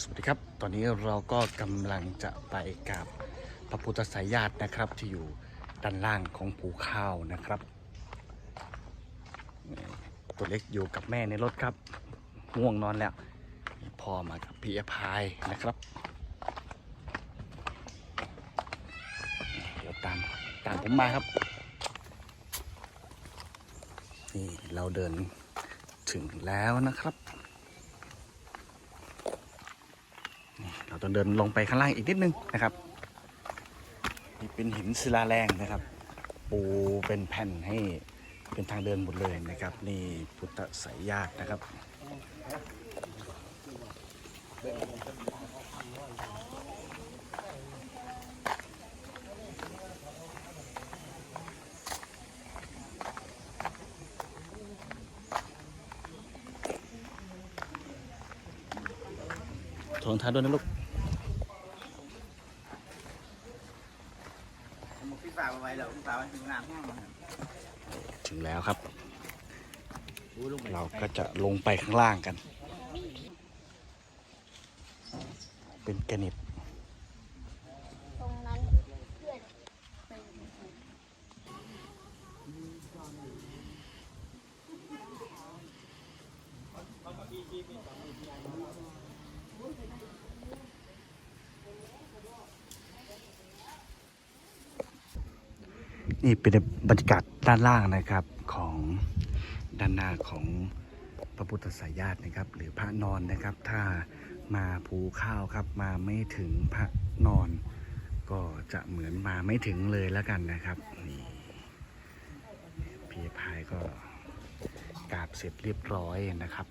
สวัสดีครับ ตอนนี้เราก็กำลังจะไปกับพระพุทธสายญาตินะครับ ที่อยู่ด้านล่างของภูข้าวนะครับ ตัวเล็กอยู่กับแม่ในรถครับง่วงนอนแล้วพ่อมากับพี่อภายนะครับ เดี๋ยวตามตามผมมาครับ นี่เราเดินถึงแล้วนะครับ เราต้องเดินลงไปข้างล่างอีกนิดนึงนะครับนี่เป็นหินศิลาแรงนะครับ ปูเป็นแผ่นให้เป็นทางเดินหมดเลยนะครับ นี่พุทธสายญาตินะครับถงทายด้วยนะลูก พี่ฝากเอาไว้แล้วพี่ฝากไว้ถึงน้ำแห้งนะครับถึงแล้วครับ อู้ลงไปเราก็จะลงไปข้างล่างกัน เป็นแกรนิตตรงนั้นเพื่อนไป นี่เป็นบรรยากาศด้านล่างนะครับของด้านหน้าของพระพุทธสายญาตินะครับ หรือพระนอนนะครับ ถ้ามาภูข้าวครับ มาไม่ถึงพระนอน ก็จะเหมือนมาไม่ถึงเลยแล้วกันนะครับนี่พี่พายก็กราบเสร็จเรียบร้อยนะครับ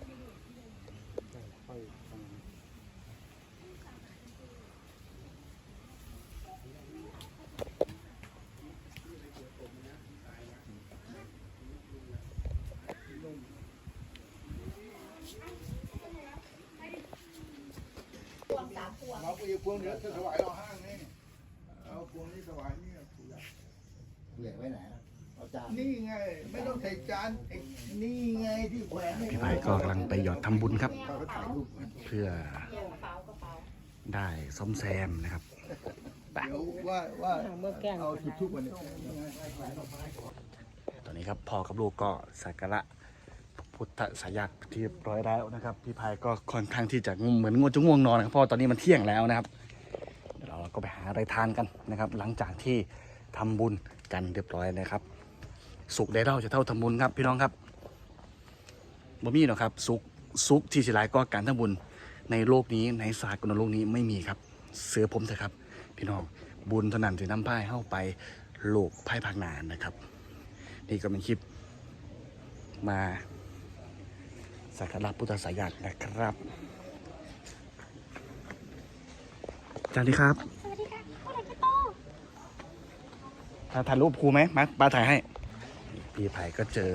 เอาไปอีกพวงเดี๋ยวจะถวายเราห้างนี่เอาพวงนี้ถวายนี่ผู้ใหญ่เหลือไว้ไหนอะเอาจานนี่ไง ไม่ต้องใส่จานไอ้นี่ไงที่แขวนให้พี่พายก็กำลังไปหยอดทำบุญครับเขาก็ถ่ายรูปกันเพื่อได้ซ่อมแซมนะครับ เดี๋ยวว่าว่าเอาทุกทุกๆวันนี้ตอนนี้ครับพ่อกับลูกก็สักการะ พุทธสายญาติที่เรียบร้อยแล้วนะครับ พี่พายก็ค่อนข้างที่จะง่วงเหมือนง่วงจะง่วงนอนนะครับเพราะตอนนี้มันเที่ยงแล้วนะครับเดี๋ยวเราก็ไปหาอะไรทานกันนะครับ หลังจากที่ทำบุญกันเรียบร้อยนะครับ สุขได้เท่าจะเท่าทำบุญครับ พี่น้องครับบ่มีหรอกครับสุขสุขที่สิหลายก็การทำบุญในโลกนี้ในศาสตร์กลโลกนี้ไม่มีครับ เสือผมเถอะครับ พี่น้องบุญเท่านั้นจะนำพายเข้าไปโลกไพ่ภาคนานนะครับ นี่ก็เป็นคลิปมา สักการะพุทธสายญานะครับสวัสดีครับ สวัสดีค่ะพ่อเด็กพี่โตถ้าถ่ายรูปครูไหมมาป้าถ่ายให้ พี่ไผ่ก็เจอ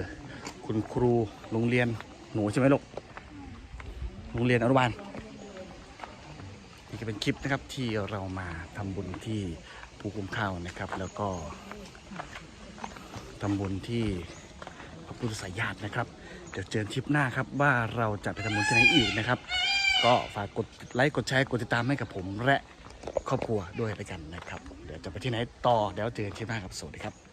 คุณครูโรงเรียนหนูใช่ไหมลูก โรงเรียนอนุบาล นี่ก็เป็นคลิปนะครับที่เรามาทำบุญที่ภูคุ้มข้าวนะครับ แล้วก็ทำบุญที่ พระพุทธสายญาตินะครับ เดี๋ยวเจอคลิปหน้าครับว่าเราจะไปทำบุญที่ไหนอีกนะครับ ก็ฝากกดไลค์กดแชร์กดติดตามให้กับผมและครอบครัวด้วยไปกันนะครับ เดี๋ยวจะไปที่ไหนต่อเดี๋ยวเจอทริปหน้าครับสวัสดีครับ